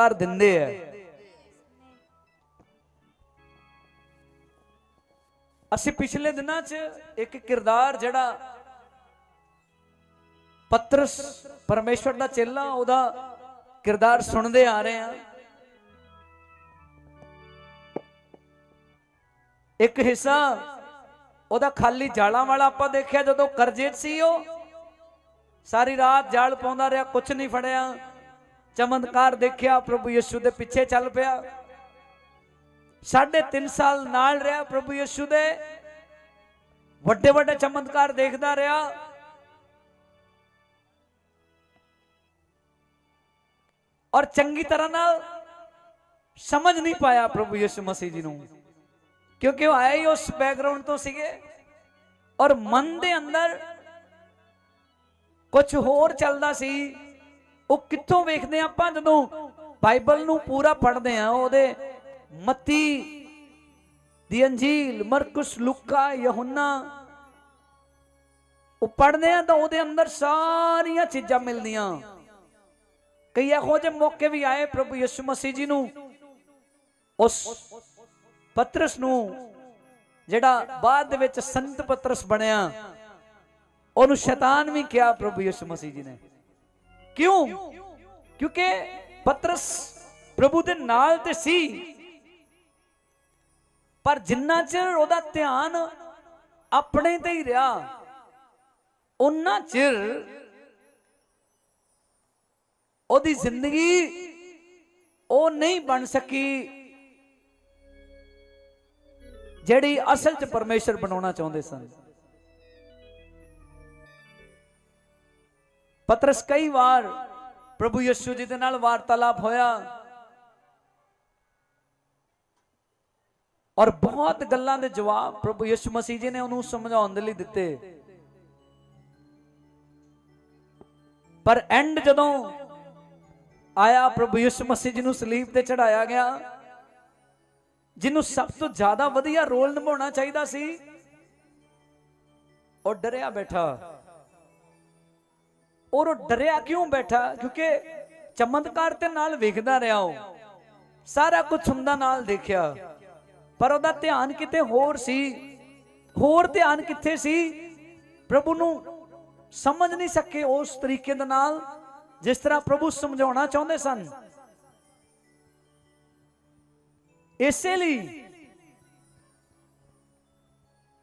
ਕਰ ਦਿੰਦੇ ਆ। ਅਸੀਂ ਪਿਛਲੇ ਦਿਨਾਂ 'ਚ ਇੱਕ ਕਿਰਦਾਰ ਜਿਹੜਾ ਪਤਰਸ ਪਰਮੇਸ਼ਵਰ ਦਾ ਚੇਲਾ, ਉਹਦਾ ਕਿਰਦਾਰ ਸੁਣਦੇ ਆ ਰਹੇ ਆ ਇੱਕ ਹਿੱਸਾ ਉਹਦਾ ਖਾਲੀ ਜਾਲਾਂ ਵਾਲਾ ਆਪਾਂ ਦੇਖਿਆ ਜਦੋਂ ਕਰਜ਼ੇ ਸੀ ਉਹ, ਸਾਰੀ ਰਾਤ ਜਾਲ ਪਾਉਂਦਾ ਰਿਹਾ ਕੁਝ ਨਹੀਂ ਫੜਿਆ। ਚਮਤਕਾਰ ਦੇਖਿਆ ਪ੍ਰਭੂ ਯਿਸੂ ਦੇ ਪਿੱਛੇ ਚੱਲ ਪਿਆ। ਸਾਢੇ 3 ਸਾਲ ਨਾਲ ਰਿਹਾ ਪ੍ਰਭੂ ਯਿਸੂ ਦੇ। ਵੱਡੇ ਵੱਡੇ ਚਮਤਕਾਰ ਦੇਖਦਾ ਰਿਹਾ। ਔਰ ਚੰਗੀ ਤਰ੍ਹਾਂ ਨਾਲ ਸਮਝ ਨਹੀਂ ਪਾਇਆ ਪ੍ਰਭੂ ਯਿਸੂ ਮਸੀਹ ਜੀ ਨੂੰ। ਕਿਉਂਕਿ ਉਹ ਆਇਆ ਹੀ ਉਸ ਬੈਕਗ੍ਰਾਉਂਡ ਤੋਂ ਸੀਗੇ। ਔਰ ਮਨ ਦੇ ਅੰਦਰ ਕੁਝ ਹੋਰ ਚੱਲਦਾ ਸੀ। ਉਹ ਕਿੱਥੋਂ ਵੇਖਦੇ ਹਾਂ ਆਪਾਂ ਜਦੋਂ ਬਾਈਬਲ ਨੂੰ ਪੂਰਾ ਪੜ੍ਹਦੇ ਆ ਉਹਦੇ ਮਤੀ ਦੀ ਅੰਜੀਲ, ਮਰਕਸ, ਲੁਕਾ, ਯਹੋਨਾ। ਉਹ ਪੜ੍ਹਦੇ ਆ ਤਾਂ ਉਹਦੇ ਅੰਦਰ ਸਾਰੀਆਂ ਚੀਜ਼ਾਂ ਮਿਲਦੀਆਂ। ਕਈ ਇਹੋ ਜਿਹੇ ਮੌਕੇ ਵੀ ਆਏ ਪ੍ਰਭੂ ਯਿਸੂ ਮਸੀਹ ਜੀ ਨੂੰ। ਉਸ ਪਤਰਸ ਨੂੰ, ਜਿਹੜਾ ਬਾਅਦ ਦੇ ਵਿੱਚ ਸੰਤ ਪਤਰਸ ਬਣਿਆ। ਉਹਨੂੰ ਸ਼ੈਤਾਨ ਵੀ ਕਿਹਾ ਪ੍ਰਭੂ ਯਿਸੂ ਮਸੀਹ ਜੀ ਨੇ। ਕਿਉਂ? ਕਿਉਂਕਿ ਪਤਰਸ ਪ੍ਰਭੂ ਦੇ ਨਾਲ ਤੇ ਸੀ। ਪਰ ਜਿੰਨਾ ਚਿਰ ਉਹਦਾ ਧਿਆਨ ਆਪਣੇ ਤੇ ਹੀ ਰਿਹਾ ਉਹਨਾਂ ਚਿਰ ਉਹਦੀ ਜ਼ਿੰਦਗੀ ਉਹ ਨਹੀਂ ਬਣ ਸਕੀ, ਜਿਹੜੀ ਅਸਲ 'ਚ ਪਰਮੇਸ਼ਰ ਬਣਾਉਣਾ ਚਾਹੁੰਦੇ ਸਨ। ਪਤਰਸ ਕਈ ਵਾਰ ਪ੍ਰਭੂ ਯਿਸੂ ਜੀ ਦੇ ਨਾਲ ਵਾਰਤਾਲਾਪ ਹੋਇਆ ਔਰ ਬਹੁਤ ਗੱਲਾਂ ਦੇ ਜਵਾਬ ਪ੍ਰਭੂ ਯਿਸੂ ਮਸੀਹ ਜੀ ਨੇ ਉਹਨੂੰ ਸਮਝਾਉਣ ਦੇ ਲਈ ਦਿੱਤੇ ਪਰ ਐਂਡ ਜਦੋਂ ਆਇਆ ਪ੍ਰਭੂ ਯਿਸੂ ਮਸੀਹ ਜੀ ਨੂੰ ਸਲੀਬ ਤੇ ਚੜਾਇਆ ਗਿਆ ਜਿਹਨੂੰ ਸਭ ਤੋਂ ਜ਼ਿਆਦਾ ਵਧੀਆ ਰੋਲ ਨਿਭਾਉਣਾ ਚਾਹੀਦਾ ਸੀ ਉਹ ਡਰਿਆ ਬੈਠਾ ਔਰ ਉਹ ਡਰਿਆ ਕਿਉਂ ਬੈਠਾ? ਕਿਉਂਕਿ ਚਮਤਕਾਰ ਤੇ ਨਾਲ ਵੇਖਦਾ ਰਿਹਾ ਉਹ। ਸਾਰਾ ਕੁਝ ਹੁੰਦਾ ਨਾਲ ਦੇਖਿਆ। ਪਰ ਉਹਦਾ ਧਿਆਨ ਕਿਤੇ ਹੋਰ ਸੀ। ਹੋਰ ਧਿਆਨ ਕਿੱਥੇ ਸੀ? ਪ੍ਰਭੂ ਨੂੰ ਸਮਝ ਨਹੀਂ ਸਕੇ ਉਸ ਤਰੀਕੇ ਦੇ ਨਾਲ, ਜਿਸ ਤਰ੍ਹਾਂ ਪ੍ਰਭੂ ਸਮਝਾਉਣਾ ਚਾਹੁੰਦੇ ਸਨ। ਇਸੇ ਲਈ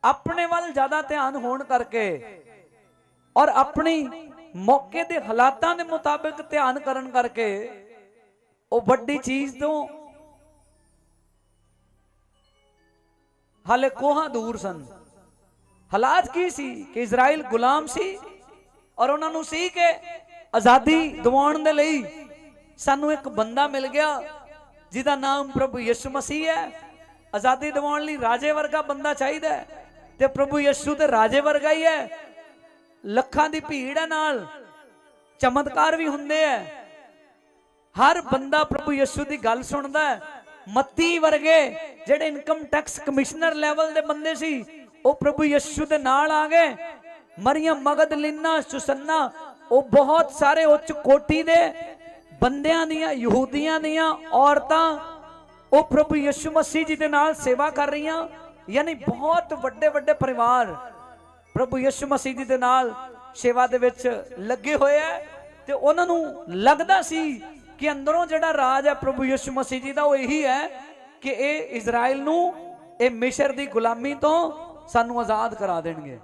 ਆਪਣੇ ਵੱਲ ਜ਼ਿਆਦਾ ਧਿਆਨ ਹੋਣ ਕਰਕੇ ਔਰ ਆਪਣੀ ਮੌਕੇ ਦੇ ਹਾਲਾਤਾਂ ਦੇ ਮੁਤਾਬਿਕ ਧਿਆਨ ਕਰਨ ਕਰਕੇ ਉਹ ਵੱਡੀ ਚੀਜ਼ ਤੋਂ ਹਾਲੇ ਕੋਹਾਂ ਦੂਰ ਸਨ। ਹਾਲਾਤ ਕੀ ਸੀ ਕਿ ਇਜ਼ਰਾਈਲ ਗੁਲਾਮ ਸੀ ਔਰ ਉਹਨਾਂ ਨੂੰ ਸੀ ਕਿ ਆਜ਼ਾਦੀ ਦਿਵਾਉਣ ਦੇ ਲਈ ਸਾਨੂੰ ਇੱਕ ਬੰਦਾ ਮਿਲ ਗਿਆ ਜਿਹਦਾ ਨਾਮ ਪ੍ਰਭੂ ਯਿਸੂ ਮਸੀਹ ਹੈ। ਆਜ਼ਾਦੀ ਦਿਵਾਉਣ ਲਈ ਰਾਜੇ ਵਰਗਾ ਬੰਦਾ ਚਾਹੀਦਾ ਤੇ ਪ੍ਰਭੂ ਯਿਸੂ ਤੇ ਰਾਜੇ ਵਰਗਾ ਹੀ ਹੈ। ਲੱਖਾਂ ਦੀ ਭੀੜ ਹੈ ਨਾਲ। ਚਮਤਕਾਰ ਵੀ ਹੁੰਦੇ ਐ ਹਰ ਬੰਦਾ ਪ੍ਰਭੂ ਯਿਸੂ ਦੀ ਗੱਲ ਸੁਣਦਾ ਮੱਤੀ ਵਰਗੇ ਜਿਹੜੇ ਇਨਕਮ ਟੈਕਸ ਕਮਿਸ਼ਨਰ ਲੈਵਲ ਦੇ ਬੰਦੇ ਸੀ, ਉਹ ਪ੍ਰਭੂ ਯਿਸੂ ਦੇ ਨਾਲ ਆ ਗਏ। ਮਰੀਮ ਮਗਦਲਿਨਾ ਸੁਸੰਨਾ, ਉਹ ਬਹੁਤ ਸਾਰੇ ਉੱਚ ਕੋਟੀ ਦੇ ਬੰਦਿਆਂ ਦੀਆਂ, ਯਹੂਦੀਆਂ ਦੀਆਂ ਔਰਤਾਂ, ਉਹ ਪ੍ਰਭੂ ਯਿਸੂ ਮਸੀਹ ਜੀ ਦੇ ਨਾਲ ਸੇਵਾ ਕਰ ਰਹੀਆਂ। ਯਾਨੀ ਬਹੁਤ ਵੱਡੇ ਵੱਡੇ ਪਰਿਵਾਰ। ਪ੍ਰਭੂ ਯਿਸੂ ਮਸੀਹ ਜੀ ਦੇ ਨਾਲ ਸੇਵਾ ਦੇ ਵਿੱਚ ਲੱਗੇ ਹੋਏ ਆ ਤੇ ਉਹਨਾਂ ਨੂੰ ਲੱਗਦਾ ਸੀ ਕਿ ਅੰਦਰੋਂ ਜਿਹੜਾ ਰਾਜ ਹੈ ਪ੍ਰਭੂ ਯਿਸੂ ਮਸੀਹ ਜੀ ਦਾ ਉਹ ਇਹੀ ਹੈ ਕਿ ਇਹ ਇਜ਼ਰਾਈਲ ਨੂੰ, ਇਹ ਮਿਸ਼ਰ ਦੀ ਗੁਲਾਮੀ ਤੋਂ ਸਾਨੂੰ ਆਜ਼ਾਦ ਕਰਾ ਦੇਣਗੇ।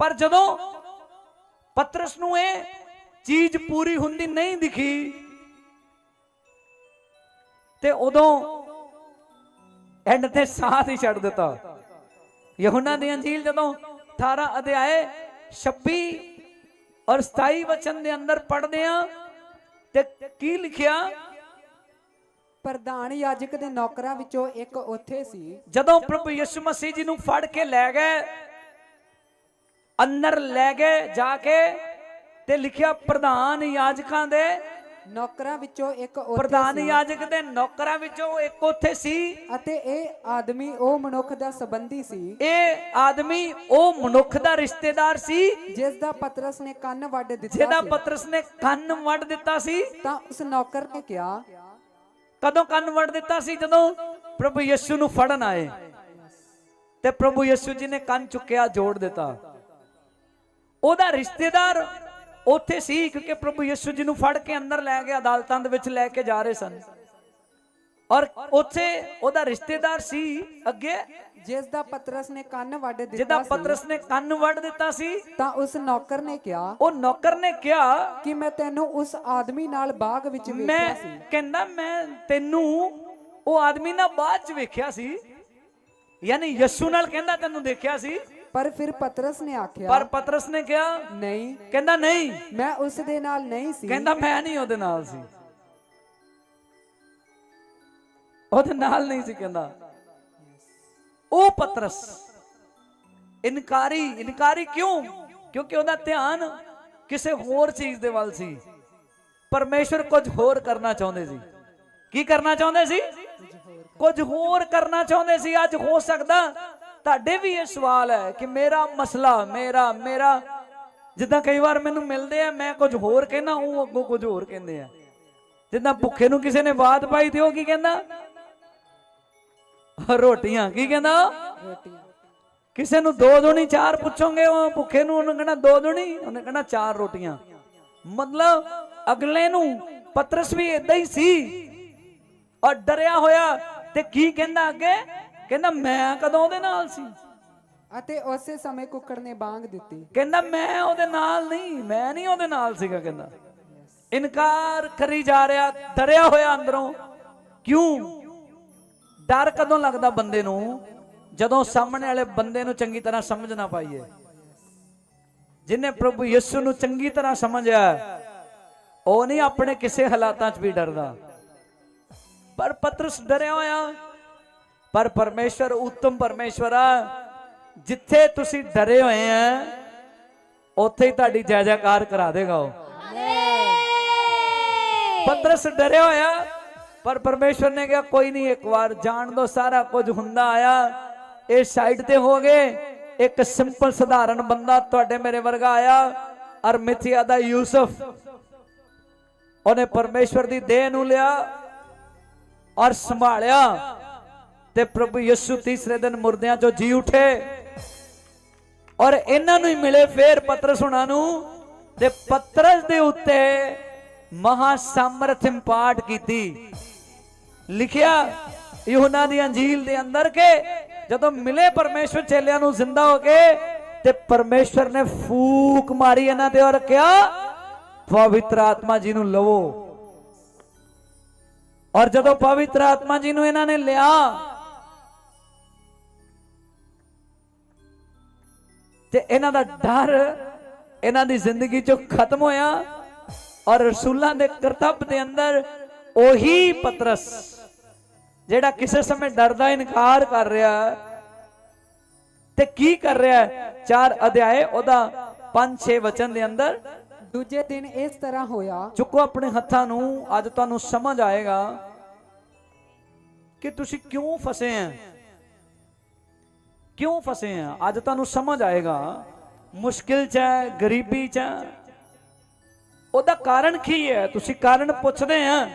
ਪਰ ਜਦੋਂ ਪਤਰਸ ਨੂੰ ਇਹ ਚੀਜ਼ ਪੂਰੀ ਹੁੰਦੀ ਨਹੀਂ ਦਿਖੀ, ਤੇ ਉਦੋਂ ਐਂਡ ਤੇ ਸਾਥ ਹੀ ਛੱਡ ਦਿੱਤਾ। ਯਹੋਨਾ ਦੀ ਅੰਜੀਲ ਜਦੋਂ 18 ਅਧਿਆਏ 26 ਔਰ 27 ਵਚਨ ਦੇ ਅੰਦਰ ਪੜ੍ਹਦੇ ਆ ਤੇ ਕੀ ਲਿਖਿਆ? ਪ੍ਰਧਾਨ ਯਾਜਕ ਦੇ ਨੌਕਰਾਂ ਵਿੱਚੋਂ ਇੱਕ ਉੱਥੇ ਸੀ। ਜਦੋਂ ਪ੍ਰਭੂ ਯਿਸੂ ਮਸੀਹ ਜੀ ਨੂੰ ਫੜ ਕੇ ਲੈ ਗਏ ਅੰਦਰ ਲੈ ਗਏ ਜਾ ਕੇ ਤੇ ਲਿਖਿਆ ਪ੍ਰਧਾਨ ਯਾਜਕਾਂ ਦੇ ਨੌਕਰਾਂ ਵਿੱਚੋਂ ਇੱਕ ਉੱਥੇ ਪ੍ਰਧਾਨ ਸੀ। ਯਾਜਕ ਦੇ ਨੌਕਰਾਂ ਵਿੱਚੋਂ ਇੱਕ ਉੱਥੇ ਸੀ। ਅਤੇ ਇਹ ਆਦਮੀ ਉਹ ਮਨੁੱਖ ਦਾ ਸੰਬੰਧੀ ਸੀ। ਇਹ ਆਦਮੀ ਉਹ ਮਨੁੱਖ ਦਾ ਰਿਸ਼ਤੇਦਾਰ ਸੀ। ਜਿਸ ਦਾ ਪਤਰਸ ਨੇ ਕੰਨ ਵੱਢ ਦਿੱਤਾ ਜਿਹਦਾ ਸੀ। ਪਤਰਸ ਨੇ ਕੰਨ ਵੱਢ ਦਿੱਤਾ ਸੀ। ਤਾਂ ਉਸ ਨੌਕਰ ਨੇ ਕਿਹਾ ਕਦੋਂ ਕੰਨ ਵੱਢ ਦਿੱਤਾ ਸੀ? ਜਦੋਂ ਪ੍ਰਭੂ ਯਿਸੂ ਨੂੰ ਫੜਨ ਆਏ। ਤੇ ਪ੍ਰਭੂ ਯਿਸੂ ਜੀ ਨੇ ਕੰਨ ਚੁੱਕਿਆ ਜੋੜ ਦਿੱਤਾ। ਉਹਦਾ ਰਿਸ਼ਤੇਦਾਰ ਉੱਥੇ ਸੀ ਕਿਉਂਕਿ ਪ੍ਰਭੂ ਯਿਸੂ ਜੀ ਨੂੰ ਫੜ ਕੇ ਅੰਦਰ ਲੈ ਕੇ ਅਦਾਲਤਾਂ ਦੇ ਵਿੱਚ ਲੈ ਕੇ ਜਾ ਰਹੇ ਸਨ। ਔਰ ਉੱਥੇ ਉਹਦਾ ਰਿਸ਼ਤੇਦਾਰ ਸੀ ਅੱਗੇ ਜਿਸ ਦਾ ਪਤਰਸ ਨੇ ਕੰਨ ਵੱਢ ਜਿਹਦਾ ਦਿੱਤਾ ਸੀ ਪਤਰਸ ਨੇ ਕੰਨ ਵੱਢ ਦਿੱਤਾ ਸੀ ਤਾਂ ਉਸ ਨੌਕਰ ਨੇ ਕਿਹਾ ਉਹ ਨੌਕਰ ਨੇ ਕਿਹਾ ਕਿ ਮੈਂ ਤੈਨੂੰ ਉਸ ਆਦਮੀ ਨਾਲ ਬਾਗ ਵਿੱਚ ਮੈਂ ਵੇਖਿਆ ਸੀ। ਕਹਿੰਦਾ ਮੈਂ ਤੈਨੂੰ ਉਹ ਆਦਮੀ ਨਾਲ ਬਾਅਦ ਚ ਵੇਖਿਆ ਸੀ ਯਾਨੀ ਯਿਸੂ ਨਾਲ ਕਹਿੰਦਾ ਤੈਨੂੰ ਦੇਖਿਆ ਸੀ ਪਰ ਫਿਰ ਪਤਰਸ ਨੇ ਆਖਿਆ ਪਰ ਪਤਰਸ ਨੇ ਕਿਹਾ ਨਹੀਂ। ਕਹਿੰਦਾ ਨਹੀਂ। ਮੈਂ ਉਸ ਦੇ ਨਾਲ ਨਹੀਂ ਸੀ। ਕਹਿੰਦਾ ਮੈਂ ਨਹੀਂ ਉਹਦੇ ਨਾਲ ਸੀ। ਉਹਦੇ ਨਾਲ ਨਹੀਂ ਸੀ ਕਹਿੰਦਾ। ਉਹ ਪਤਰਸ ਇਨਕਾਰੀ ਇਨਕਾਰੀ ਕਿਉਂ? ਕਿਉਂਕਿ ਉਹਦਾ ਧਿਆਨ ਕਿਸੇ ਹੋਰ ਚੀਜ਼ ਦੇ ਵੱਲ ਸੀ। ਪਰਮੇਸ਼ਰ ਕੁਝ ਹੋਰ ਕਰਨਾ ਚਾਹੁੰਦੇ ਸੀ। ਕੀ ਕਰਨਾ ਚਾਹੁੰਦੇ ਸੀ? ਕੁਝ ਹੋਰ ਕਰਨਾ ਚਾਹੁੰਦੇ ਸੀ। ਅੱਜ ਹੋ ਸਕਦਾ ਤੁਹਾਡੇ ਵੀ ਇਹ ਸਵਾਲ ਹੈ ਕਿ ਮੇਰਾ ਮਸਲਾ, ਮੇਰਾ ਮੇਰਾ, ਜਿੱਦਾਂ ਕਈ ਵਾਰ ਮੈਨੂੰ ਮਿਲਦੇ ਆ, ਮੈਂ ਕੁਝ ਹੋਰ ਕਹਿਣਾ ਉਹ ਅੱਗੋਂ ਕੁਝ ਹੋਰ ਕਹਿੰਦੇ ਆ। ਜਿੱਦਾਂ ਭੁੱਖੇ ਨੂੰ ਕਿਸੇ ਨੇ ਬਾਤ ਪਾਈ ਤੇ ਉਹ ਕੀ ਕਹਿੰਦਾ? ਰੋਟੀਆਂ, ਕੀ ਕਹਿੰਦਾ? ਰੋਟੀਆਂ ਕਿਸੇ ਨੂੰ ਦੋ ਦੁਣੀ ਚਾਰ ਪੁੱਛੋਗੇ, ਉਹ ਭੁੱਖੇ ਨੂੰ ਉਹਨੇ ਕਹਿੰਦਾ ਦੋ ਦੁਣੀ, ਉਹਨੇ ਕਹਿੰਦਾ ਚਾਰ ਰੋਟੀਆਂ। ਮਤਲਬ ਅਗਲੇ ਨੂੰ ਪਤਰਸ ਵੀ ਇਦਾਂ ਹੀ ਸੀ। ਔਰ ਡਰਿਆ ਹੋਇਆ ਤੇ ਕੀ ਕਹਿੰਦਾ ਅੱਗੇ? ਕਹਿੰਦਾ ਮੈਂ ਕਦੋਂ ਉਹਦੇ ਨਾਲ ਸੀ? ਅਤੇ ਉਸੇ ਸਮੇਂ ਕੁੱਕੜ ਨੇ ਬਾਂਗ ਦਿੱਤੀ। ਕਹਿੰਦਾ ਮੈਂ ਉਹਦੇ ਨਾਲ ਨਹੀਂ ਮੈਂ ਨਹੀਂ ਉਹਦੇ ਨਾਲ ਸੀਗਾ ਕਹਿੰਦਾ। ਇਨਕਾਰ ਕਰੀ ਜਾ ਰਿਹਾ ਡਰਿਆ ਹੋਇਆ ਅੰਦਰੋਂ। ਕਿਉਂ? ਡਰ ਕਦੋਂ ਲੱਗਦਾ ਬੰਦੇ ਨੂੰ ਜਦੋਂ ਸਾਹਮਣੇ ਵਾਲੇ ਬੰਦੇ ਨੂੰ ਚੰਗੀ ਤਰ੍ਹਾਂ ਸਮਝ ਨਾ ਪਾਈਏ? ਜਿਨੇ ਪ੍ਰਭੂ ਯਿਸੂ ਨੂੰ ਚੰਗੀ ਤਰ੍ਹਾਂ ਸਮਝਿਆ ਉਹ ਨਹੀਂ ਆਪਣੇ ਕਿਸੇ ਹਾਲਾਤਾਂ 'ਚ ਵੀ ਡਰਦਾ। ਪਰ ਪਤਰਸ ਡਰਿਆ ਹੋਇਆ। ਪਰ ਪਰਮੇਸ਼ਵਰ ਉੱਤਮ ਪਰਮੇਸ਼ਵਰ ਆ। ਜਿੱਥੇ ਤੁਸੀਂ ਡਰੇ ਹੋਏ ਆ ਉੱਥੇ ਹੀ ਤੁਹਾਡੀ ਜੈ ਜੈਕਾਰ ਕਰਾ ਦੇਗਾ ਉਹ। ਪਤਰਸ ਡਰਿਆ ਹੋਇਆ ਪਰ ਪਰਮੇਸ਼ਵਰ ਨੇ ਕਿਹਾ ਕੋਈ ਨਹੀਂ ਇੱਕ ਵਾਰ ਜਾਣ ਦੋ ਸਾਰਾ ਕੁਝ ਹੁੰਦਾ ਆਇਆ। ਇਹ ਸਾਈਡ ਤੇ ਹੋ ਗਏ। ਇੱਕ ਸਿੰਪਲ ਸਧਾਰਨ ਬੰਦਾ ਤੁਹਾਡੇ ਮੇਰੇ ਵਰਗਾ ਆਇਆ ਅਰਮਿਥਿਆ ਦਾ ਯੂਸਫ। ਉਹਨੇ ਪਰਮੇਸ਼ਵਰ ਦੀ ਦੇਹ ਨੂੰ ਲਿਆ ਔਰ ਸੰਭਾਲਿਆ। ਤੇ ਪ੍ਰਭੂ ਯਿਸੂ ਤੀਸਰੇ ਦਿਨ ਮੁਰਦਿਆਂ ਚੋਂ ਜੀ ਉਠੇ ਔਰ ਇਹਨਾਂ ਨੂੰ ਹੀ ਮਿਲੇ ਫੇਰ ਪਤਰਸ ਹੁਣਾਂ ਨੂੰ ਤੇ ਪਤਰਸ ਦੇ ਉੱਤੇ ਮਹਾ ਸਮਰਥ ਇੰਪਾਰਟ ਕੀਤੀ। ਲਿਖਿਆ ਯੂਹਨਾ ਦੀ ਅੰਜੀਲ ਦੇ ਅੰਦਰ ਕੇ ਜਦੋਂ ਮਿਲੇ ਪਰਮੇਸ਼ਵਰ ਚੇਲਿਆਂ ਨੂੰ ਜ਼ਿੰਦਾ ਹੋ ਕੇ ਤੇ ਪਰਮੇਸ਼ਵਰ ਨੇ ਫੂਕ ਮਾਰੀ ਇਹਨਾਂ ਤੇ ਔਰ ਕਿਹਾ, ਪਵਿੱਤਰ ਆਤਮਾ ਜੀ ਨੂੰ ਲਵੋ। ਔਰ ਜਦੋਂ ਪਵਿੱਤਰ ਆਤਮਾ ਜੀ ਨੂੰ ਇਹਨਾਂ ਨੇ ਲਿਆ ਤੇ ਇਹਨਾਂ ਦਾ ਡਰ ਇਹਨਾਂ ਦੀ ਜ਼ਿੰਦਗੀ ਚੋਂ ਖਤਮ ਹੋਇਆ ਔਰ ਰਸੂਲਾਂ ਦੇ ਕਰਤੱਵ ਦੇ ਅੰਦਰ ਉਹੀ ਪਤਰਸ ਜਿਹੜਾ ਕਿਸੇ ਸਮੇਂ ਡਰ ਦਾ ਇਨਕਾਰ ਕਰ ਰਿਹਾ ਤੇ ਕੀ ਕਰ ਰਿਹਾ? ਚਾਰ ਅਧਿਆਏ ਉਹਦਾ 5-6 ਵਚਨ ਦੇ ਅੰਦਰ। ਦੂਜੇ ਦਿਨ ਇਸ ਤਰ੍ਹਾਂ ਹੋਇਆ। ਚੁੱਕੋ ਆਪਣੇ ਹੱਥਾਂ ਨੂੰ ਅੱਜ ਤੁਹਾਨੂੰ ਸਮਝ ਆਏਗਾ ਕਿ ਤੁਸੀਂ ਕਿਉਂ ਫਸੇ ਆ ਕਿਉਂ ਫਸੇ ਆ? ਅੱਜ ਤੁਹਾਨੂੰ ਸਮਝ ਆਏਗਾ। ਮੁਸ਼ਕਿਲ ਚ ਹੈ, ਗਰੀਬੀ ਚ ਉਹਦਾ ਕਾਰਨ ਕੀ ਹੈ? ਤੁਸੀਂ ਕਾਰਨ ਪੁੱਛਦੇ ਆ।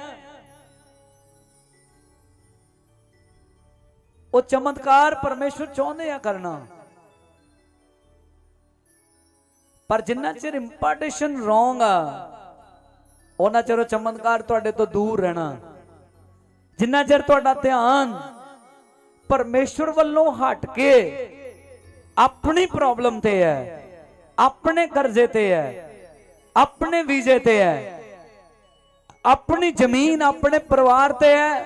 ਉਹ ਚਮਤਕਾਰ ਪਰਮੇਸ਼ਵਰ ਚਾਹੁੰਦੇ ਆ ਕਰਨਾ। ਪਰ ਜਿੰਨਾ ਚਿਰ ਇੰਪਾਰਟੇਸ਼ਨ ਰੋਂਗ ਆ, ਉਹਨਾਂ ਚਿਰ ਉਹ ਚਮਤਕਾਰ ਤੁਹਾਡੇ ਤੋਂ ਦੂਰ ਰਹਿਣਾ। ਜਿੰਨਾ ਚਿਰ ਤੁਹਾਡਾ ਧਿਆਨ ਪਰਮੇਸ਼ਵਰ ਵੱਲੋਂ ਹਟ ਕੇ ਆਪਣੀ ਪ੍ਰੋਬਲਮ ਤੇ ਹੈ, ਆਪਣੇ ਕਰਜ਼ੇ ਤੇ ਹੈ, ਆਪਣੇ ਵੀਜ਼ੇ ਤੇ ਹੈ, ਆਪਣੀ ਜ਼ਮੀਨ ਆਪਣੇ ਪਰਿਵਾਰ ਤੇ ਹੈ।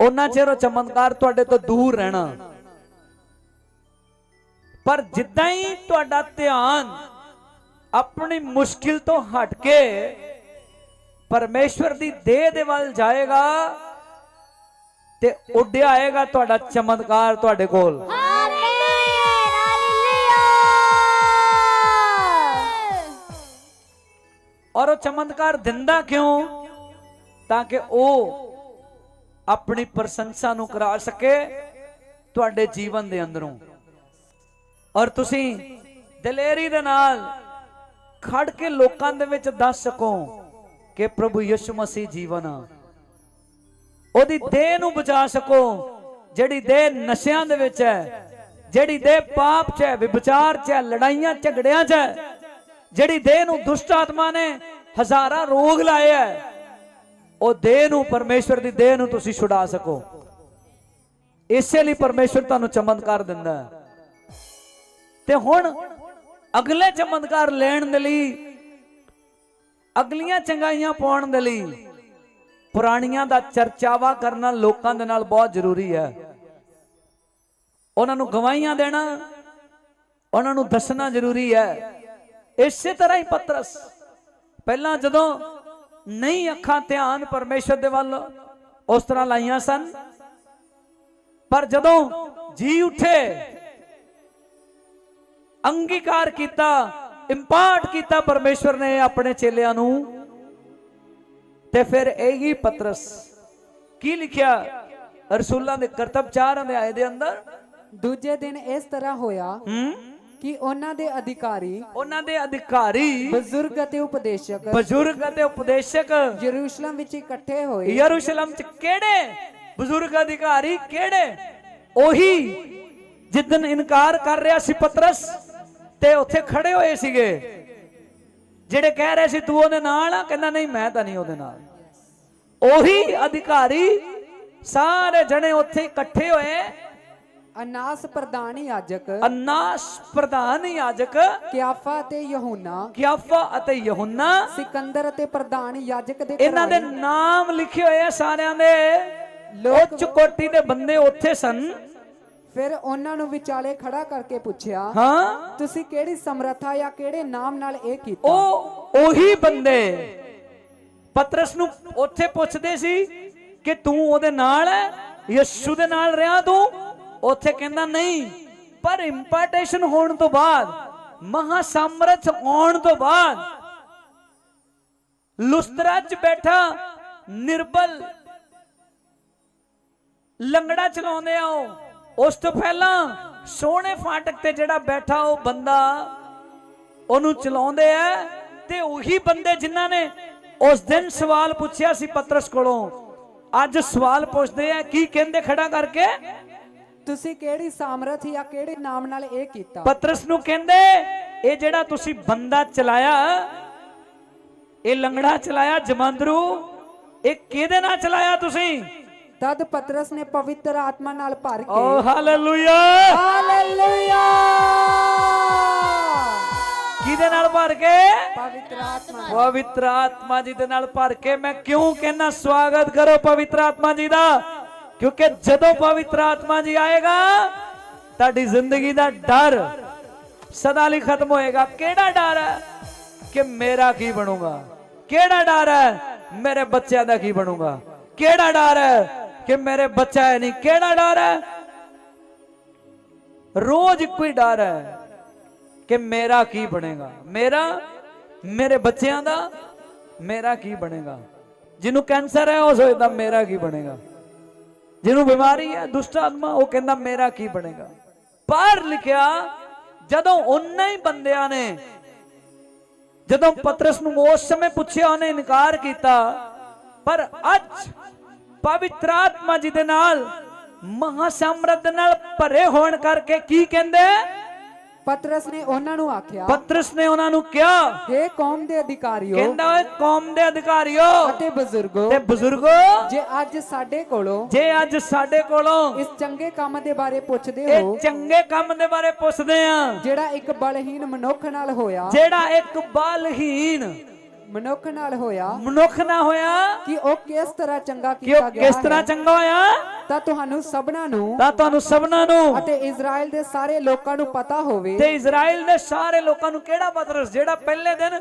ਉਹਨਾਂ ਚਿਰ ਉਹ ਚਮਤਕਾਰ ਤੁਹਾਡੇ ਤੋਂ ਦੂਰ ਰਹਿਣਾ। ਪਰ ਜਿੱਦਾਂ ਹੀ ਤੁਹਾਡਾ ਧਿਆਨ ਆਪਣੀ ਮੁਸ਼ਕਿਲ ਤੋਂ ਹਟ ਕੇ ਪਰਮੇਸ਼ਵਰ ਦੀ ਦੇਹ ਦੇ ਵੱਲ ਜਾਏਗਾ ਤੇ ਉੱਡਿਆ ਆਏਗਾ ਤੁਹਾਡਾ ਚਮਤਕਾਰ ਤੁਹਾਡੇ ਕੋਲ। ਔਰ ਉਹ ਚਮਤਕਾਰ ਦਿੰਦਾ ਕਿਉਂ? ਤਾਂ ਕਿ ਉਹ ਆਪਣੀ ਪ੍ਰਸ਼ੰਸਾ ਨੂੰ ਕਰਾ ਸਕੇ ਤੁਹਾਡੇ ਜੀਵਨ ਦੇ ਅੰਦਰੋਂ। ਔਰ ਤੁਸੀਂ ਦਲੇਰੀ ਦੇ ਨਾਲ ਖੜ ਕੇ ਲੋਕਾਂ ਦੇ ਵਿੱਚ ਦੱਸ ਸਕੋ ਕਿ ਪ੍ਰਭੂ ਯਿਸੂ ਮਸੀਹ ਜੀਵਨ ਆ। ਉਹਦੀ ਦੇਹ ਨੂੰ ਬਚਾ ਸਕੋ, ਜਿਹੜੀ ਦੇਹ ਨਸ਼ਿਆਂ ਦੇ ਵਿੱਚ ਹੈ, ਜਿਹੜੀ ਦੇਹ ਪਾਪ 'ਚ ਹੈ ਵਿਚਾਰ 'ਚ ਹੈ, ਲੜਾਈਆਂ, ਝਗੜਿਆਂ 'ਚ ਹੈ, ਜਿਹੜੀ ਦੇਹ ਨੂੰ ਦੁਸ਼ਟ ਆਤਮਾ ਨੇ ਹਜ਼ਾਰਾਂ ਰੋਗ ਲਾਏ ਹੈ, ਉਹ ਦੇਹ ਨੂੰ, ਪਰਮੇਸ਼ਵਰ ਦੀ ਦੇਹ ਨੂੰ ਤੁਸੀਂ ਛੁਡਾ ਸਕੋ। ਇਸੇ ਲਈ ਪਰਮੇਸ਼ਵਰ ਤੁਹਾਨੂੰ ਚਮਤਕਾਰ ਦਿੰਦਾ ਹੈ। ਤੇ ਹੁਣ ਅਗਲੇ ਚਮਤਕਾਰ ਲੈਣ ਦੇ ਲਈ, ਅਗਲੀਆਂ ਚੰਗਾਈਆਂ ਪਾਉਣ ਦੇ ਲਈ ਪੁਰਾਣੀਆਂ ਦਾ ਚਰਚਾਵਾ ਕਰਨਾ ਲੋਕਾਂ ਦੇ ਨਾਲ ਬਹੁਤ ਜ਼ਰੂਰੀ ਹੈ। ਉਹਨਾਂ ਨੂੰ ਗਵਾਹੀਆਂ ਦੇਣਾ, ਉਹਨਾਂ ਨੂੰ ਦੱਸਣਾ ਜ਼ਰੂਰੀ ਹੈ। ਇਸੇ ਤਰ੍ਹਾਂ ਹੀ ਪਤਰਸ, ਪਹਿਲਾਂ ਜਦੋਂ ਨਹੀਂ ਅੱਖਾਂ ਧਿਆਨ ਪਰਮੇਸ਼ਰ ਦੇ ਵੱਲ ਉਸ ਤਰ੍ਹਾਂ ਲਾਈਆਂ ਸਨ, ਪਰ ਜਦੋਂ ਜੀ ਉੱਠੇ, ਅੰਗੀਕਾਰ ਕੀਤਾ, ਇੰਪਾਰਟ ਕੀਤਾ ਪਰਮੇਸ਼ਵਰ ਨੇ ਆਪਣੇ ਚੇਲਿਆਂ ਨੂੰ ਤੇ ਫਿਰ ਇਹੀ ਪਤਰਸ ਕੀ ਲਿਖਿਆ? ਰਸੂਲਾਂ ਦੇ ਕਰਤਬ 4 ਅਧਿਆਏ ਦੇ ਅੰਦਰ? ਦੂਜੇ ਦਿਨ ਇਸ ਤਰ੍ਹਾਂ ਹੋਇਆ ਹੂੰ? ਕਿ ਉਹਨਾਂ ਦੇ ਅਧਿਕਾਰੀ ਉਹਨਾਂ ਦੇ ਅਧਿਕਾਰੀ ਬਜ਼ੁਰਗ ਅਤੇ ਉਪਦੇਸ਼ਕ ਬਜ਼ੁਰਗ ਅਤੇ ਉਪਦੇਸ਼ਕ ਯਰੂਸ਼ਲਮ ਵਿੱਚ ਇਕੱਠੇ ਹੋਏ। ਯਰੂਸ਼ਲਮ ਚ ਕਿਹੜੇ? ਬਜ਼ੁਰਗ ਅਧਿਕਾਰੀ ਕਿਹੜੇ? ਉਹੀ ਜਿੱਦਨ ਇਨਕਾਰ ਕਰ ਰਿਹਾ ਸੀ ਪਤਰਸ ਤੇ ਉੱਥੇ ਖੜੇ ਹੋਏ ਸੀਗੇ। ਜਿਹੜੇ ਕਹਿ ਰਹੇ ਸੀ ਤੂੰ ਉਹਦੇ ਨਾਲ ਆ ਕਹਿੰਦਾ ਨਹੀਂ ਮੈਂ ਤਾਂ ਨਹੀਂ ਉਹਦੇ ਨਾਲ। ਉਹੀ ਅਧਿਕਾਰੀ ਸਾਰੇ ਜਣੇ ਉੱਥੇ ਇਕੱਠੇ ਹੋਏ। ਅਨਾਸ ਪ੍ਰਧਾਨ ਯਾਜਕ ਅਨਾਸ ਪ੍ਰਧਾਨ ਯਾਜਕ ਕਿਆਫਾ ਅਤੇ ਯਹੂਨਾ। ਕਿਆਫਾ ਅਤੇ ਯਹੁੰਨਾ। ਸਿਕੰਦਰ ਅਤੇ ਪ੍ਰਧਾਨ ਯਾਜਕ ਦੇ ਇਹਨਾਂ ਦੇ ਨਾਮ ਲਿਖੇ ਹੋਏ ਆ ਸਾਰਿਆਂ ਦੇ। ਲੋਕ- ਉੱਚ ਕੋਟੀ ਦੇ ਬੰਦੇ ਉੱਥੇ ਸਨ। ਫਿਰ ਉਹਨਾਂ ਨੂੰ ਵਿਚਾਲੇ ਖੜਾ ਕਰਕੇ ਪੁੱਛਿਆ ਹਾਂ? ਤੁਸੀਂ ਕਿਹੜੀ ਸਮਰੱਥਾ ਜਾਂ ਕਿਹੜੇ ਨਾਮ ਨਾਲ ਇਹ ਕੀਤਾ? ਉਹ ਉਹੀ ਬੰਦੇ। ਪਤਰਸ ਨੂੰ ਉੱਥੇ ਪੁੱਛਦੇ ਸੀ ਕਿ ਤੂੰ ਉਹਦੇ ਨਾਲ ਯਿਸੂ ਦੇ ਨਾਲ ਰਿਹਾ ਤੂੰ? ਉੱਥੇ ਕਹਿੰਦਾ ਨਹੀਂ। ਪਰ ਇੰਪਾਰਟੇਸ਼ਨ ਹੋਣ ਤੋਂ ਬਾਅਦ ਮਹਾ ਸਾਮਰਥ ਆਉਣ ਤੋਂ ਬਾਅਦ ਲੁਸਤਰਾ 'ਚ ਬੈਠਾ ਨਿਰਬਲ ਲੰਗੜਾ ਚਲਾਉਂਦੇ ਆ ਉਹ। ਉਸ ਤੋਂ ਪਹਿਲਾਂ ਸੋਹਣੇ ਫਾਟਕ ਤੇ ਜਿਹੜਾ ਬੈਠਾ ਉਹ ਬੰਦਾ ਉਹਨੂੰ ਚਲਾਉਂਦੇ ਆ ਤੇ ਉਹੀ ਬੰਦੇ ਜਿਨ੍ਹਾਂ ਨੇ ਉਸ ਦਿਨ ਸਵਾਲ ਪੁੱਛਿਆ ਸੀ ਪਤਰਸ ਕੋਲੋਂ। ਅੱਜ ਸਵਾਲ ਪੁੱਛਦੇ ਆ ਕੀ ਕਹਿੰਦੇ ਖੜਾ ਕਰਕੇ? ਤੁਸੀਂ ਕਿਹੜੀ ਸਾਮਰਥ ਜਾਂ ਕਿਹੜੇ ਨਾਮ ਨਾਲ ਇਹ ਕੀਤਾ? ਪਤਰਸ ਨੂੰ ਕਹਿੰਦੇ ਇਹ ਜਿਹੜਾ ਤੁਸੀਂ ਬੰਦਾ ਚਲਾਇਆ ਇਹ ਲੰਗੜਾ ਚਲਾਇਆ ਜਮਾਂਦਰੂ ਇਹ ਕਿਹਦੇ ਨਾਲ ਚਲਾਇਆ ਤੁਸੀਂ? ਤਦ ਪਤਰਸ ਨੇ ਪਵਿੱਤਰ ਆਤਮਾ ਨਾਲ ਭਰ ਕੇ ਓ ਹਾਲੇਲੂਇਆ ਹਾਲੇਲੂਇਆ ਕਿਹਦੇ ਨਾਲ ਭਰ ਕੇ? ਪਵਿੱਤਰ ਆਤਮਾ ਪਵਿੱਤਰ ਆਤਮਾ ਜੀ ਦੇ ਨਾਲ ਭਰ ਕੇ। ਮੈਂ ਕਿਉਂ ਕਹਿਣਾ ਸਵਾਗਤ ਕਰੋ ਪਵਿੱਤਰ ਆਤਮਾ ਜੀ ਦਾ? ਕਿਉਂਕਿ ਜਦੋਂ ਪਵਿੱਤਰ ਆਤਮਾ ਜੀ ਆਏਗਾ ਤੁਹਾਡੀ ਜ਼ਿੰਦਗੀ ਦਾ ਡਰ ਸਦਾ ਲਈ ਖਤਮ ਹੋਏਗਾ। ਕਿਹੜਾ ਡਰ ਹੈ ਕਿ ਮੇਰਾ ਕੀ ਬਣੂਗਾ? ਕਿਹੜਾ ਡਰ ਹੈ ਮੇਰੇ ਬੱਚਿਆਂ ਦਾ ਕੀ ਬਣੂਗਾ? ਕਿਹੜਾ ਡਰ ਹੈ ਕਿ ਮੇਰੇ ਬੱਚਾ ਹੈ ਨਹੀਂ, ਕਿਹੜਾ ਡਰ ਹੈ? ਰੋਜ਼ ਇੱਕੋ ਹੀ ਡਰ ਹੈ ਕਿ ਮੇਰਾ ਕੀ ਬਣੇਗਾ? ਮੇਰਾ, ਮੇਰੇ ਬੱਚਿਆਂ ਦਾ ਮੇਰਾ ਕੀ ਬਣੇਗਾ? ਜਿਹਨੂੰ ਕੈਂਸਰ ਹੈ, ਉਹ ਸੋਚਦਾ ਮੇਰਾ ਕੀ ਬਣੇਗਾ? ਜਿਹਨੂੰ ਬਿਮਾਰੀ ਹੈ, ਦੁਸ਼ਟ ਆਤਮਾ, ਉਹ ਕਹਿੰਦਾ ਮੇਰਾ ਕੀ ਬਣੇਗਾ? ਪਰ ਲਿਖਿਆ, ਜਦੋਂ ਉਹਨਾਂ ਹੀ ਬੰਦਿਆਂ ਨੇ, ਜਦੋਂ ਪਤਰਸ ਨੂੰ ਉਸ ਸਮੇਂ ਪੁੱਛਿਆ, ਉਹਨੇ ਇਨਕਾਰ ਕੀਤਾ, ਪਰ ਅੱਜ ਪਵਿੱਤਰ ਆਤਮਾ ਜੀ ਦੇ ਨਾਲ ਮਹਾ ਸਮਰੱਥ ਨਾਲ ਭਰੇ ਹੋਣ ਕਰਕੇ ਕੀ ਕਹਿੰਦੇ? ਪਤਰਸ ਨੇ ਉਹਨਾਂ ਨੂੰ ਆਖਿਆ ਪਤਰਸ ਨੇ ਉਹਨਾਂ ਨੂੰ ਕਿਹਾ हे ਕੌਮ ਦੇ ਅਧਿਕਾਰੀਓ ਕਹਿੰਦਾ ਓਏ ਕੌਮ ਦੇ ਅਧਿਕਾਰੀਓ ਅਤੇ ਬਜ਼ੁਰਗੋ ਤੇ ਬਜ਼ੁਰਗੋ ਜੇ ਅੱਜ ਸਾਡੇ ਕੋਲੋਂ ਜੇ ਅੱਜ ਸਾਡੇ ਕੋਲੋਂ ਇਸ ਚੰਗੇ ਕੰਮ ਦੇ ਬਾਰੇ ਪੁੱਛਦੇ ਇਹ ਹੋ ਚੰਗੇ ਕੰਮ ਦੇ ਬਾਰੇ ਪੁੱਛਦੇ ਆ ਜਿਹੜਾ ਇੱਕ ਬਲਹੀਨ ਮਨੁੱਖ ਨਾਲ ਹੋਇਆ ਜਿਹੜਾ ਇੱਕ ਬਲਹੀਨ ਮਨੁੱਖ ਨਾਲ ਹੋਇਆ ਮਨੁੱਖ ਨਾ ਹੋਇਆ ਕਿ ਉਹ ਕਿਸ ਤਰ੍ਹਾਂ ਚੰਗਾ ਕੀਤਾ ਗਿਆ ਕਿਸ ਤਰ੍ਹਾਂ ਚੰਗਾ ਹੋਇਆ? ਤਾਂ ਤੁਹਾਨੂੰ ਸਭਨਾਂ ਨੂੰ ਤਾਂ ਤੁਹਾਨੂੰ ਸਭਨਾਂ ਨੂੰ ਅਤੇ ਇਜ਼ਰਾਈਲ ਦੇ ਸਾਰੇ ਲੋਕਾਂ ਨੂੰ ਪਤਾ ਹੋਵੇ ਤੇ ਇਜ਼ਰਾਈਲ ਦੇ ਸਾਰੇ ਲੋਕਾਂ ਨੂੰ ਕਿਹੜਾ ਪਤਰਸ ਜਿਹੜਾ ਪਹਿਲੇ ਦਿਨ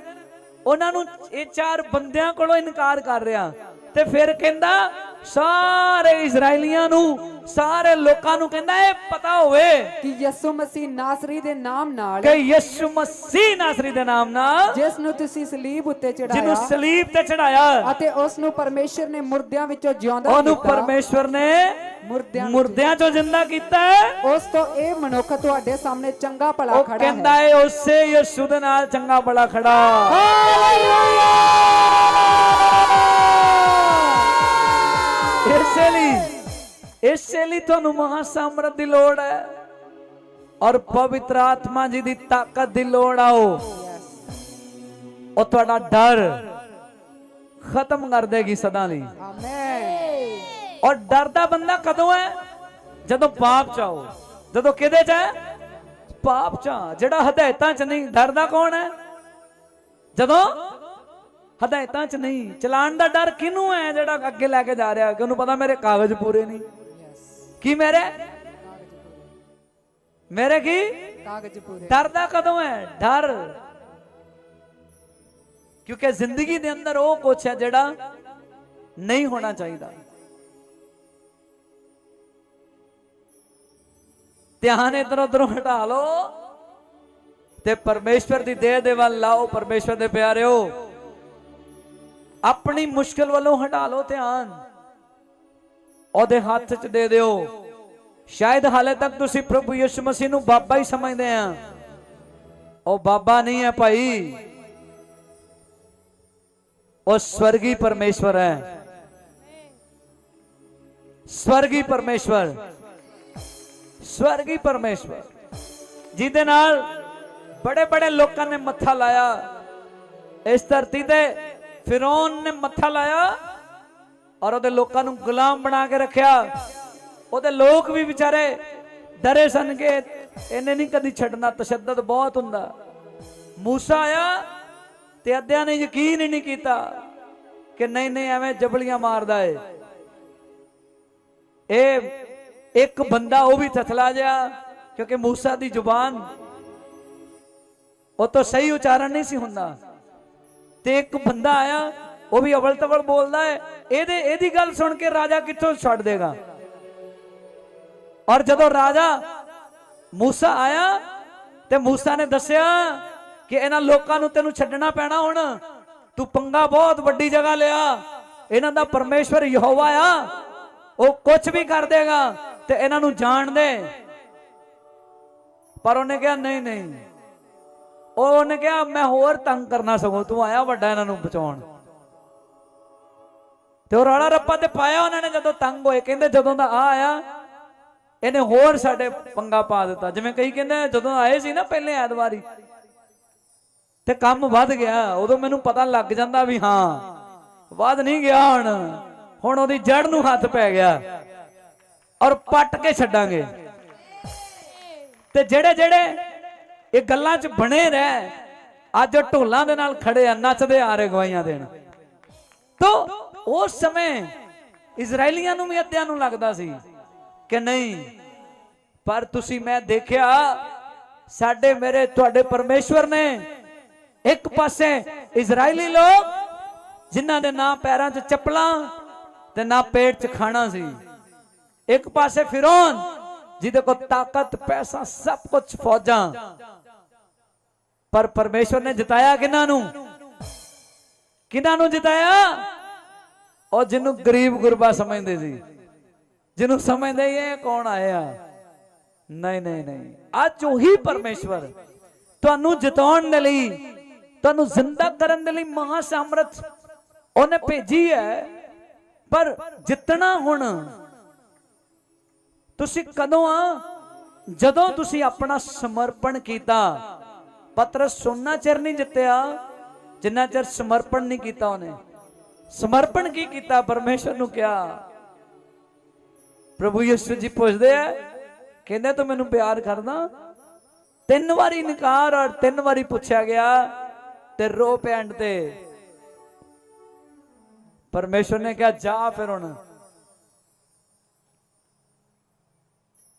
ਉਹਨਾਂ ਨੂੰ ਇਹ ਚਾਰ ਬੰਦਿਆਂ ਕੋਲੋਂ ਇਨਕਾਰ ਕਰ ਰਿਹਾ ਤੇ ਫਿਰ ਕਹਿੰਦਾ ਸਾਰੇ ਇਜ਼ਰਾਈਲੀਆਂ ਨੂੰ ਸਾਰੇ ਲੋਕਾਂ ਨੂੰ ਕਹਿੰਦਾ ਇਹ ਪਤਾ ਹੋਵੇ ਕਿ ਯਿਸੂ ਮਸੀਹ ਨਾਸਰੀ ਦੇ ਨਾਮ ਨਾਲ ਕਿ ਯਿਸੂ ਮਸੀਹ ਨਾਸਰੀ ਦੇ ਨਾਮ ਨਾਲ ਜਿਸ ਨੂੰ ਤੁਸੀਂ ਸਲੀਬ ਉੱਤੇ ਜਿਹਨੂੰ ਚੜਾਇਆ ਸਲੀਬ ਤੇ ਚੜਾਇਆ। ਅਤੇ ਉਸ ਨੂੰ ਪਰਮੇਸ਼ਰ ਨੇ ਮੁਰਦਿਆਂ ਵਿੱਚੋਂ ਜਿਉਂਦਾ ਉਹਨੂੰ ਕੀਤਾ ਪਰਮੇਸ਼ਵਰ ਨੇ ਮੁਰਦਿਆਂ ਮੁਰਦਿਆਂ ਚੋਂ ਜਿੰਦਾ ਕੀਤਾ ਹੈ। ਉਸ ਤੋਂ ਇਹ ਮਨੁੱਖ ਤੁਹਾਡੇ ਸਾਹਮਣੇ ਚੰਗਾ ਭਲਾ ਉਹ ਖੜਾ ਕਹਿੰਦਾ ਹੈ। ਹੈ ਉਸੇ ਯਿਸੂ ਦੇ ਨਾਲ ਚੰਗਾ ਬੜਾ ਖੜਾ। ਇਸੇ ਲਈ ਇਸੇ ਲਈ ਤੁਹਾਨੂੰ ਮਹਾ ਸਮਰੱਥ ਦੀ ਲੋੜ ਹੈ। ਔਰ ਪਵਿੱਤਰ ਆਤਮਾ ਜੀ ਦੀ ਤਾਕਤ ਦੀ ਲੋੜ ਆਓ ਉਹ। ਤੁਹਾਡਾ ਡਰ ਖਤਮ ਕਰ ਦੇਗੀ ਸਦਾ ਲਈ। ਆਮੇਨ ਔਰ ਡਰਦਾ ਬੰਦਾ ਕਦੋਂ ਹੈ? ਜਦੋਂ ਪਾਪ ਚ ਆਓ ਜਦੋਂ ਕਿਹਦੇ ਚ ਹੈ? ਪਾਪ ਚ। ਜਿਹੜਾ ਹਦਾਇਤਾਂ ਚ ਨਹੀਂ ਡਰਦਾ ਕੌਣ ਹੈ? ਜਦੋਂ ਹਦਾਇਤਾਂ ਚ ਨਹੀਂ। ਚਲਾਣ ਦਾ ਡਰ ਕਿਹਨੂੰ ਹੈ ਜਿਹੜਾ ਅੱਗੇ ਲੈ ਕੇ ਜਾ ਰਿਹਾ ਕਿ ਉਹਨੂੰ ਪਤਾ ਮੇਰੇ ਕਾਗਜ਼ ਪੂਰੇ ਨਹੀਂ? ਕੀ ਮੇਰੇ? ਮੇਰੇ ਕੀ? ਕਾਗਜ਼ ਪੂਰੇ। ਡਰਦਾ ਕਦੋਂ ਹੈ? ਡਰ। ਕਿਉਂਕਿ ਜ਼ਿੰਦਗੀ ਦੇ ਅੰਦਰ ਉਹ ਕੁਛ ਹੈ ਜਿਹੜਾ ਨਹੀਂ ਹੋਣਾ ਚਾਹੀਦਾ। ਧਿਆਨ ਇਧਰ ਉਧਰੋਂ ਹਟਾ ਲਓ। ਤੇ ਪਰਮੇਸ਼ਵਰ ਦੀ ਦੇਹ ਦੇ ਵੱਲ ਲਾਓ ਪਰਮੇਸ਼ਵਰ ਦੇ ਪਿਆਰਿਓ। ਆਪਣੀ ਮੁਸ਼ਕਲ ਵੱਲੋਂ ਹਟਾ ਲਓ ਧਿਆਨ। ਉਹਦੇ ਹੱਥ 'ਚ ਦੇ ਦਿਓ। ਸ਼ਾਇਦ ਹਾਲੇ ਤੱਕ ਤੁਸੀਂ ਪ੍ਰਭੂ ਯਿਸੂ ਮਸੀਹ ਨੂੰ ਬਾਬਾ ਹੀ ਸਮਝਦੇ ਆ। ਉਹ ਬਾਬਾ ਨਹੀਂ ਹੈ ਭਾਈ। ਉਹ ਸਵਰਗੀ ਪਰਮੇਸ਼ਵਰ ਹੈ। ਸਵਰਗੀ ਪਰਮੇਸ਼ਵਰ। ਸਵਰਗੀ ਪਰਮੇਸ਼ਵਰ। ਜਿਹਦੇ ਨਾਲ ਬੜੇ ਬੜੇ ਲੋਕਾਂ ਨੇ ਮੱਥਾ ਲਾਇਆ। ਇਸ ਧਰਤੀ ਤੇ ਫਿਰੌਨ ਨੇ ਮੱਥਾ ਲਾਇਆ ਔਰ ਉਹਦੇ ਲੋਕਾਂ ਨੂੰ ਗੁਲਾਮ ਬਣਾ ਕੇ ਰੱਖਿਆ। ਉਹਦੇ ਲੋਕ ਵੀ ਵਿਚਾਰੇ ਡਰੇ ਸਨ ਕਿ ਇਹਨੇ ਨਹੀਂ ਕਦੀ ਛੱਡਣਾ, ਤਸ਼ੱਦਦ ਬਹੁਤ ਹੁੰਦਾ। ਮੂਸਾ ਆਇਆ ਤੇ ਅੱਧਿਆਂ ਨੇ ਯਕੀਨ ਹੀ ਨਹੀਂ ਕੀਤਾ ਕਿ ਨਹੀਂ ਨਹੀਂ, ਐਵੇਂ ਜਬਲੀਆਂ ਮਾਰਦਾ ਏ। ਇਹ ਇੱਕ ਬੰਦਾ ਉਹ ਵੀ ਥਥਲਾ ਗਿਆ ਕਿਉਂਕਿ ਮੂਸਾ ਦੀ ਜ਼ੁਬਾਨ ਉਹ ਤਾਂ ਸਹੀ ਉਚਾਰਨ ਨਹੀਂ ਸੀ ਹੁੰਦਾ। ਤੇ ਇੱਕ ਬੰਦਾ ਆਇਆ, ਉਹ ਵੀ ਅਵਲ ਤਵਲ ਬੋਲਦਾ ਹੈ, ਇਹਦੇ, ਇਹਦੀ ਗੱਲ ਸੁਣ ਕੇ ਰਾਜਾ ਕਿੱਥੋਂ ਛੱਡ ਦੇਗਾ? ਔਰ ਜਦੋਂ ਰਾਜਾ ਮੂਸਾ ਆਇਆ ਤੇ ਮੂਸਾ ਨੇ ਦੱਸਿਆ ਕਿ ਇਹਨਾਂ ਲੋਕਾਂ ਨੂੰ ਤੈਨੂੰ ਛੱਡਣਾ ਪੈਣਾ ਹੁਣ। ਤੂੰ ਪੰਗਾ ਬਹੁਤ ਵੱਡੀ ਜਗ੍ਹਾ ਲਿਆ। ਇਹਨਾਂ ਦਾ ਪਰਮੇਸ਼ਵਰ ਯਹੋਵਾ ਆ। ਉਹ ਕੁਝ ਵੀ ਕਰ ਦੇਗਾ ਤੇ ਇਹਨਾਂ ਨੂੰ ਜਾਣ ਦੇ। ਪਰ ਉਹਨੇ ਕਿਹਾ, ਨਹੀਂ ਨਹੀਂ। ਉਹ ਉਹਨੇ ਕਿਹਾ, ਮੈਂ ਹੋਰ ਤੰਗ ਕਰਨਾ ਸਗੋਂ, ਤੂੰ ਆਇਆ ਵੱਡਾ ਇਹਨਾਂ ਨੂੰ ਬਚਾਉਣ। ਤੇ ਉਹ ਰਾਲਾ ਰੱਪਾ ਤੇ ਪਾਇਆ ਉਹਨਾਂ ਨੇ ਜਦੋਂ ਤੰਗ ਹੋਏ, ਕਹਿੰਦੇ ਜਦੋਂ ਦਾ ਆ ਆਇਆ, ਇਹਨੇ ਹੋਰ ਸਾਡੇ ਪੰਗਾ ਪਾ ਦਿੱਤਾ। ਜਿਵੇਂ ਕਈ ਕਹਿੰਦੇ ਜਦੋਂ ਆਏ ਸੀ ਨਾ ਪਹਿਲੇ ਐਤਵਾਰੀ, ਤੇ ਕੰਮ ਵੱਧ ਗਿਆ, ਉਦੋਂ ਮੈਨੂੰ ਪਤਾ ਲੱਗ ਜਾਂਦਾ ਵੀ ਹਾਂ, ਵੱਧ ਨਹੀਂ ਗਿਆ ਹੁਣ। ਹੁਣ ਉਹਦੀ ਜੜ ਨੂੰ ਹੱਥ ਪੈ ਗਿਆ ਔਰ ਪੱਟ ਕੇ ਛੱਡਾਂਗੇ। ਤੇ ਜਿਹੜੇ ਜਿਹੜੇ ਇਹ ਗੱਲਾਂ 'ਚ ਬਣੇ ਰਹਿ। ਅੱਜ ਢੋਲਾਂ ਦੇ ਨਾਲ ਖੜੇ ਆ, ਨੱਚਦੇ ਆ ਰਹੇ ਗਵਾਈਆਂ ਦੇਣ। ਤੋ ਉਸ ਸਮੇਂ ਇਜ਼ਰਾਈਲੀਆਂ ਨੂੰ ਵੀ ਅੱਧਿਆਂ ਨੂੰ ਲੱਗਦਾ ਸੀ ਕਿ ਨਹੀਂ, ਪਰ ਤੁਸੀਂ ਮੈਂ ਦੇਖਿਆ, ਸਾਡੇ ਮੇਰੇ ਤੁਹਾਡੇ ਪਰਮੇਸ਼ਵਰ ਨੇ ਇੱਕ ਪਾਸੇ ਇਜ਼ਰਾਈਲੀ ਲੋਕ, ਜਿਨ੍ਹਾਂ ਦੇ ਨਾ ਪੈਰਾਂ 'ਚ ਚੱਪਲਾਂ ਤੇ ਨਾ ਪੇਟ 'ਚ ਖਾਣਾ ਸੀ। ਇੱਕ ਪਾਸੇ ਫਿਰੌਨ, ਜਿਹਦੇ ਕੋਲ ਤਾਕਤ, ਪੈਸਾ, ਸਭ ਕੁਝ ਫੌਜਾਂ ਪਰ ਪਰਮੇਸ਼ਵਰ ਨੇ ਜਿਤਾਇਆ ਕਿਹਨਾਂ ਨੂੰ? ਕਿਹਨਾਂ ਨੂੰ ਜਿਤਾਇਆ? ਉਹ ਜਿਹਨੂੰ ਗਰੀਬ ਗੁਰਬਾ ਸਮਝਦੇ ਸੀ। ਜਿਹਨੂੰ ਸਮਝਦੇ ਇਹ ਕੌਣ ਆਇਆ? ਨਹੀਂ ਨਹੀਂ ਨਹੀਂ। ਅੱਜ ਉਹੀ ਪਰਮੇਸ਼ਵਰ ਤੁਹਾਨੂੰ ਜਿਤਾਉਣ ਦੇ ਲਈ, ਤੁਹਾਨੂੰ ਜ਼ਿੰਦਾ ਕਰਨ ਦੇ ਲਈ ਮਹਾ ਸਮਰਥ ਉਹਨੇ ਭੇਜੀ ਹੈ। ਪਰ ਜਿੱਤਣਾ ਹੁਣ, ਤੁਸੀਂ ਕਦੋਂ ਆ? ਜਦੋਂ ਤੁਸੀਂ ਆਪਣਾ ਸਮਰਪਣ ਕੀਤਾ ਪਤਰਸ ਸੋਨਾ ਚਿਰ ਨਹੀਂ ਜਿੱਤਿਆ, ਜਿੰਨਾ ਚਿਰ ਸਮਰਪਣ ਨਹੀਂ ਕੀਤਾ ਉਹਨੇ। ਸਮਰਪਣ ਕੀ ਕੀਤਾ? ਪਰਮੇਸ਼ਰ ਨੂੰ ਕਿਹਾ, ਪ੍ਰਭੂ ਯਿਸੂ ਜੀ ਪੁੱਛਦੇ ਆ, ਕਹਿੰਦੇ ਤੂੰ ਮੈਨੂੰ ਪਿਆਰ ਕਰਦਾ? ਤਿੰਨ ਵਾਰੀ ਇਨਕਾਰ ਔਰ ਤਿੰਨ ਵਾਰੀ ਪੁੱਛਿਆ ਗਿਆ ਤੇ ਰੋ ਪੈਂਡ ਤੇ। ਪਰਮੇਸ਼ਰ ਨੇ ਕਿਹਾ, ਜਾ ਫਿਰ ਹੁਣ।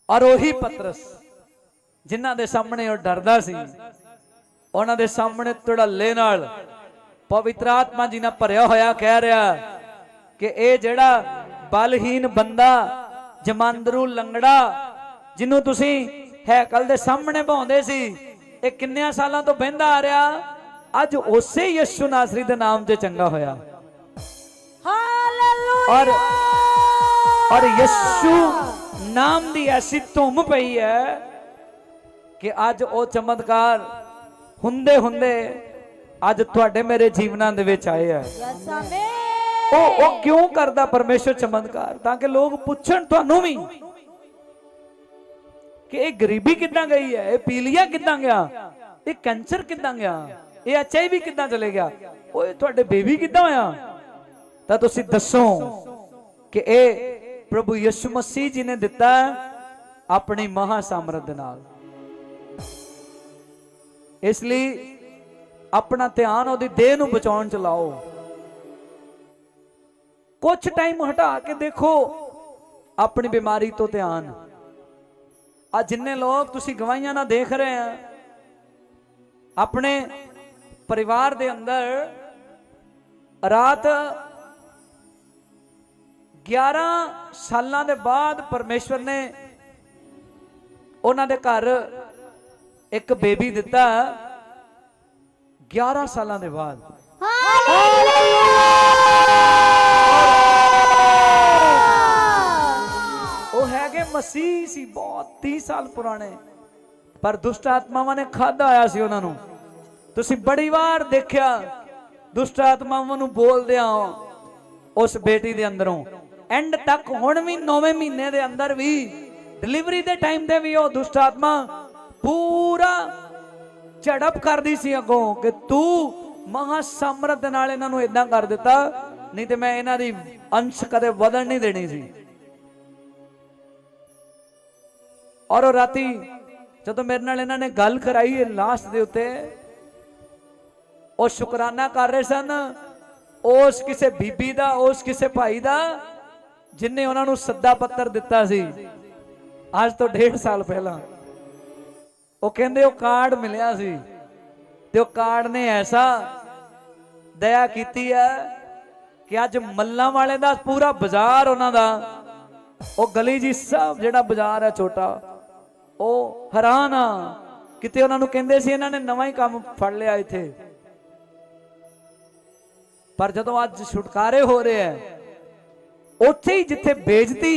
ਔਰ ਉਹੀ ਪਤਰਸ, ਜਿਨ੍ਹਾਂ ਦੇ ਸਾਹਮਣੇ ਉਹ ਡਰਦਾ ਸੀ। ਉਹਨਾਂ ਦੇ ਸਾਹਮਣੇ ਧੜੱਲੇ ਨਾਲ ਪਵਿੱਤਰ ਆਤਮਾ ਜੀ ਨਾਲ ਭਰਿਆ ਹੋਇਆ ਕਹਿ ਰਿਹਾ ਕਿ ਇਹ ਜਿਹੜਾ ਬਲਹੀਨ ਬੰਦਾ, ਜਮਾਂਦਰੂ ਲੰਗੜਾ, ਜਿਹਨੂੰ ਤੁਸੀਂ ਹੈਕਲ ਦੇ ਸਾਹਮਣੇ ਭਾਉਂਦੇ ਸੀ, ਇਹ ਕਿੰਨਿਆਂ ਸਾਲਾਂ ਤੋਂ ਬਹਿੰਦਾ ਆ ਰਿਹਾ? ਅੱਜ ਉਸੇ ਯਿਸੂ ਨਾਸਰੀ ਦੇ ਨਾਮ ਤੇ ਚੰਗਾ ਹੋਇਆ। ਔਰ ਔਰ ਯਿਸੂ ਨਾਮ ਦੀ ਐਸੀ ਧੁੰਮ ਪਈ ਹੈ ਕਿ ਅੱਜ ਉਹ ਚਮਤਕਾਰ ਹੁੰਦੇ ਹੁੰਦੇ ਅੱਜ ਤੁਹਾਡੇ ਮੇਰੇ ਜੀਵਨਾਂ ਦੇ ਵਿੱਚ ਆਏ ਆ। ਉਹ ਉਹ ਕਿਉਂ ਕਰਦਾ ਪਰਮੇਸ਼ਰ ਚਮਤਕਾਰ? ਤਾਂ ਕਿ ਲੋਕ ਪੁੱਛਣ ਤੁਹਾਨੂੰ ਵੀ ਕਿ ਇਹ ਗਰੀਬੀ ਕਿੱਦਾਂ ਗਈ ਹੈ? ਇਹ ਪੀਲੀਆ ਕਿੱਦਾਂ ਗਿਆ? ਇਹ ਕੈਂਸਰ ਕਿੱਦਾਂ ਗਿਆ? ਇਹ ਐਚਆਈਵੀ ਕਿੱਦਾਂ ਚਲੇ ਗਿਆ? ਓਏ ਤੁਹਾਡੇ ਬੇਬੀ ਕਿੱਦਾਂ ਹੋਇਆ? ਤਾਂ ਤੁਸੀਂ ਦੱਸੋ ਕਿ ਇਹ ਪ੍ਰਭੂ ਯਿਸੂ ਮਸੀਹ ਜੀ ਨੇ ਦਿੱਤਾ ਆਪਣੀ ਮਹਾ ਸਮਰੱਥ ਦੇ ਨਾਲ। ਇਸ ਲਈ ਆਪਣਾ ਧਿਆਨ ਉਹਦੀ ਦੇਹ ਨੂੰ ਬਚਾਉਣ ਚ ਲਾਓ। ਕੁਝ ਟਾਈਮ ਹਟਾ ਕੇ ਦੇਖੋ, ਆਪਣੀ ਬਿਮਾਰੀ ਤੋਂ ਧਿਆਨ। ਆ ਜਿੰਨੇ ਲੋਕ ਤੁਸੀਂ ਗਵਾਈਆਂ ਨਾਲ ਦੇਖ ਰਹੇ ਆ, ਆਪਣੇ ਪਰਿਵਾਰ ਦੇ ਅੰਦਰ ਰਾਤ 11 ਸਾਲਾਂ ਦੇ ਬਾਅਦ ਪਰਮੇਸ਼ਵਰ ਨੇ ਉਹਨਾਂ ਦੇ ਘਰ ਇੱਕ ਬੇਬੀ ਦਿੱਤਾ 11 ਸਾਲਾਂ ਦੇ ਬਾਅਦ। ਉਹ ਹੈਗੇ ਮਸੀਹ ਸੀ ਬਹੁਤ 30 ਸਾਲ ਪੁਰਾਣੇ। ਪਰ ਦੁਸ਼ਟ ਆਤਮਾਵਾਂ ਨੇ ਖਾਦਾ ਆਇਆ ਸੀ ਉਹਨਾਂ ਨੂੰ। ਤੁਸੀਂ ਬੜੀ ਵਾਰ ਦੇਖਿਆ ਦੁਸ਼ਟ ਆਤਮਾਵਾਂ ਨੂੰ ਬੋਲਦਿਆਂ ਉਸ ਬੇਟੀ ਦੇ ਅੰਦਰੋਂ। ਐਂਡ ਤੱਕ ਹੁਣ ਵੀ 9ਵੇਂ ਮਹੀਨੇ ਦੇ ਅੰਦਰ ਵੀ ਡਿਲੀਵਰੀ ਦੇ ਟਾਈਮ ਤੇ ਵੀ ਉਹ ਦੁਸ਼ਟ ਆਤਮਾ ਪੂਰਾ ਝੜਪ ਕਰਦੀ ਸੀ ਅੱਗੋਂ ਕਿ ਤੂੰ ਮਹਾ ਸਮਰੱਥ ਦੇ ਨਾਲ ਇਹਨਾਂ ਨੂੰ ਇਦਾਂ ਕਰ ਦਿੱਤਾ, ਨਹੀਂ ਤੇ ਮੈਂ ਇਹਨਾਂ ਦੀ ਅੰਸ਼ ਕਦੇ ਵਧਣ ਨਹੀਂ ਦੇਣੀ ਸੀ। ਔਰ ਉਹ ਰਾਤੀ ਜਦੋਂ ਮੇਰੇ ਨਾਲ ਇਹਨਾਂ ਨੇ ਗੱਲ ਕਰਾਈ ਇਹ ਲਾਸਟ ਦੇ ਉੱਤੇ, ਉਹ ਸ਼ੁਕਰਾਨਾ ਕਰ ਰਹੇ ਸਨ। ਉਸ ਕਿਸੇ ਬੀਬੀ ਦਾ, ਉਸ ਕਿਸੇ ਭਾਈ ਦਾ ਜਿਨਨੇ ਉਹਨਾਂ ਨੂੰ ਸੱਦਾ ਪੱਤਰ ਦਿੱਤਾ ਸੀ। ਅੱਜ ਤੋਂ ਡੇਢ ਸਾਲ ਪਹਿਲਾਂ। ਉਹ ਕਹਿੰਦੇ ਉਹ ਕਾਰਡ ਮਿਲਿਆ ਸੀ ਤੇ ਉਹ ਕਾਰਡ ਨੇ ਐਸਾ ਦਇਆ ਕੀਤੀ ਹੈ ਕਿ ਅੱਜ ਮੱਲਾਂ ਵਾਲੇ ਦਾ ਪੂਰਾ ਬਾਜ਼ਾਰ ਉਹਨਾਂ ਦਾ, ਉਹ ਗਲੀ ਜੀ ਸਭ ਜਿਹੜਾ ਬਾਜ਼ਾਰ ਹੈ ਛੋਟਾ, ਉਹ ਹੈਰਾਨ ਆ। ਕਿਤੇ ਉਹਨਾਂ ਨੂੰ ਕਹਿੰਦੇ ਸੀ ਇਹਨਾਂ ਨੇ ਨਵਾਂ ਹੀ ਕੰਮ ਫੜ ਲਿਆ ਇੱਥੇ। ਪਰ ਜਦੋਂ ਅੱਜ ਛੁਟਕਾਰੇ ਹੋ ਰਹੇ ਆ ਉੱਥੇ ਹੀ ਜਿੱਥੇ ਬੇਇੱਜ਼ਤੀ